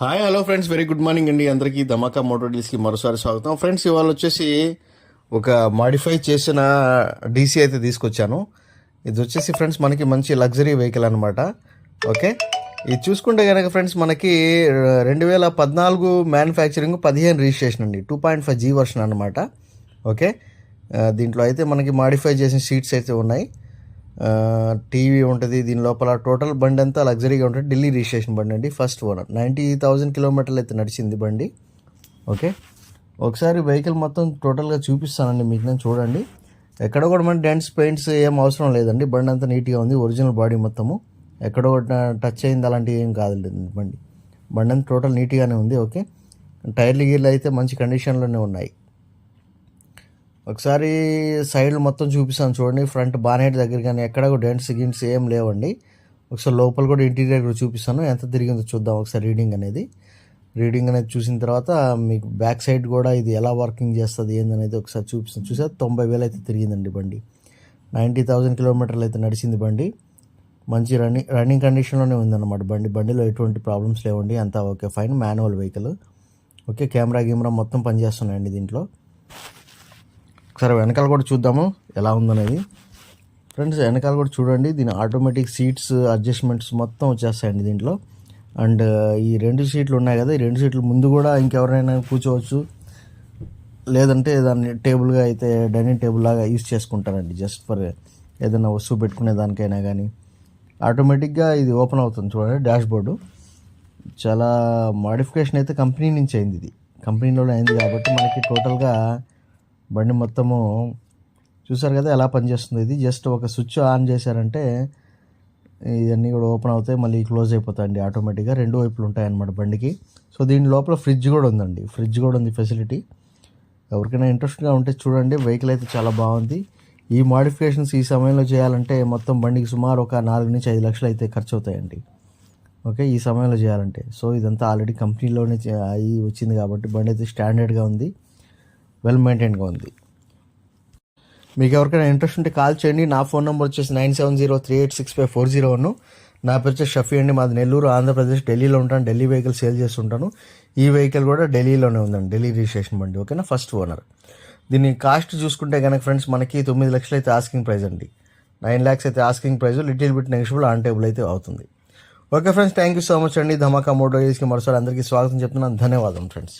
Hi hello friends very good morning అండి అందరికీ ధమాకా motor డీల్స్కి మరోసారి స్వాగతం. ఫ్రెండ్స్ ఇవాళ వచ్చేసి ఒక మాడిఫై చేసిన డీసీ అయితే తీసుకొచ్చాను. ఇది వచ్చేసి ఫ్రెండ్స్ మనకి మంచి లగ్జరీ వెహికల్ అనమాట ఓకే ఇది చూసుకుంటే కనుక ఫ్రెండ్స్ మనకి రెండు వేల పద్నాలుగు మ్యానుఫ్యాక్చరింగ్ పదిహేను రిజిస్ట్రేషన్ అండి. Two point five G version అనమాట ఓకే దీంట్లో అయితే మనకి మాడిఫై చేసిన సీట్స్ అయితే ఉన్నాయి. టీవీ ఉంటుంది దీని లోపల టోటల్ బండి అంతా లగ్జరీగా ఉంటుంది. ఢిల్లీ రిజిస్ట్రేషన్ బండి అండి ఫస్ట్ ఓనర్. నైంటీ థౌజండ్ కిలోమీటర్లు అయితే నడిచింది బండి. ఓకే? ఒకసారి వెహికల్ మొత్తం టోటల్గా చూపిస్తానండి మీకు నేను చూడండి. ఎక్కడ కూడా మన డెంట్స్ పెయింట్స్ ఏం అవసరం లేదండి. బండి అంతా నీట్గా ఉంది ఒరిజినల్ బాడీ మొత్తము. ఎక్కడో టచ్ అయింది అలాంటివి ఏం కాదు బండి. బండి అంతా టోటల్ నీట్గానే ఉంది ఓకే? టైర్లు గీర్లు అయితే మంచి కండిషన్లోనే ఉన్నాయి. ఒకసారి సైడ్ మొత్తం చూపిస్తాను చూడండి. ఫ్రంట్ బానెట్ దగ్గర కానీ ఎక్కడ కూడా డెంట్స్ గిన్స్ ఏం లేవండి. ఒకసారి లోపల కూడా ఇంటీరియర్ కూడా చూపిస్తాను. ఎంత తిరిగిందో చూద్దాం ఒకసారి రీడింగ్ అనేది. రీడింగ్ అనేది చూసిన తర్వాత మీకు బ్యాక్ సైడ్ కూడా ఇది ఎలా వర్కింగ్ చేస్తుంది ఏందనేది ఒకసారి చూపిస్తాను. చూసా తొంభై వేలు అయితే తిరిగిందండి బండి. నైంటీ థౌజండ్ కిలోమీటర్లు అయితే నడిచింది బండి. మంచి రన్నింగ్ రన్నింగ్ కండిషన్లోనే ఉందన్నమాట బండి. బండిలో ఎటువంటి ప్రాబ్లమ్స్ లేవండి. అంతా okay fine. Manual vehicle. Okay camera గిమెరా మొత్తం పనిచేస్తున్నాయండి దీంట్లో. ఒకసారి వెనకాల కూడా చూద్దాము ఎలా ఉందనేది. ఫ్రెండ్స్ వెనకాల కూడా చూడండి దీని ఆటోమేటిక్ సీట్స్ అడ్జస్ట్మెంట్స్ మొత్తం వచ్చేస్తాయండి దీంట్లో. అండ్ ఈ రెండు సీట్లు ఉన్నాయి కదా ఈ రెండు సీట్లు ముందు కూడా ఇంకెవరైనా కూర్చోవచ్చు. లేదంటే దాన్ని టేబుల్గా అయితే డైనింగ్ టేబుల్ లాగా యూస్ చేసుకుంటారండి జస్ట్ ఫర్ ఏదైనా వస్తువు పెట్టుకునే దానికైనా కానీ ఆటోమేటిక్గా ఇది ఓపెన్ అవుతుంది చూడండి డాష్ బోర్డు చాలా మాడిఫికేషన్ అయితే కంపెనీ నుంచి అయింది ఇది. కంపెనీలోనే అయింది కాబట్టి మనకి టోటల్గా బండి మొత్తము చూసారు కదా ఎలా పనిచేస్తుంది? ఇది జస్ట్ ఒక స్విచ్ ఆన్ చేశారంటే ఇవన్నీ కూడా ఓపెన్ అవుతాయి మళ్ళీ క్లోజ్ అయిపోతాయండి ఆటోమేటిక్గా. రెండు వైపులు ఉంటాయి అన్నమాట బండికి. సో దీని లోపల ఫ్రిడ్జ్ కూడా ఉందండి. ఫ్రిడ్జ్ కూడా ఉంది ఫెసిలిటీ. ఎవరికైనా ఇంట్రెస్ట్గా ఉంటే చూడండి వెహికల్ అయితే చాలా బాగుంది. ఈ మాడిఫికేషన్స్ ఈ సమయంలో చేయాలంటే మొత్తం బండికి సుమారు ఒక నాలుగు నుంచి ఐదు లక్షలు అయితే ఖర్చు అవుతాయండి ఓకే ఈ సమయంలో చేయాలంటే. సో ఇదంతా ఆల్రెడీ కంపెనీలోనే అయ్యి అయి వచ్చింది కాబట్టి బండి అయితే స్టాండర్డ్గా ఉంది. వెల్ మెయింటైన్గా ఉంది. మీకు ఎవరికైనా ఇంట్రెస్ట్ ఉంటే కాల్ చేయండి. నా ఫోన్ నెంబర్ వచ్చేసి nine seven zero three eight six five four zero one. నా పేరు వచ్చేసి షఫీ అండి. మాది నెల్లూరు ఆంధ్రప్రదేశ్ ఢిల్లీలో ఉంటాను. ఢిల్లీ వెహికల్ సేల్ చేస్తుంటాను. ఈ వెహికల్ కూడా ఢిల్లీలోనే ఉందండి. ఢిల్లీ రిజిస్ట్రేషన్ బండి ఓకేనా? First owner. దీని కాస్ట్ చూసుకుంటే కనుక ఫ్రెండ్స్ మనకి తొమ్మిది లక్షలు అయితే ఆస్కింగ్ ప్రైస్ అండి. నైన్ ల్యాక్స్ అయితే asking price little bit negotiable on table అయితే అవుతుంది. Okay friends thank you so much అండి. ధమాకా మోటో మరోసారి అందరికీ స్వాగతం చెప్తున్నాను. ధన్యవాదం ఫ్రెండ్స్.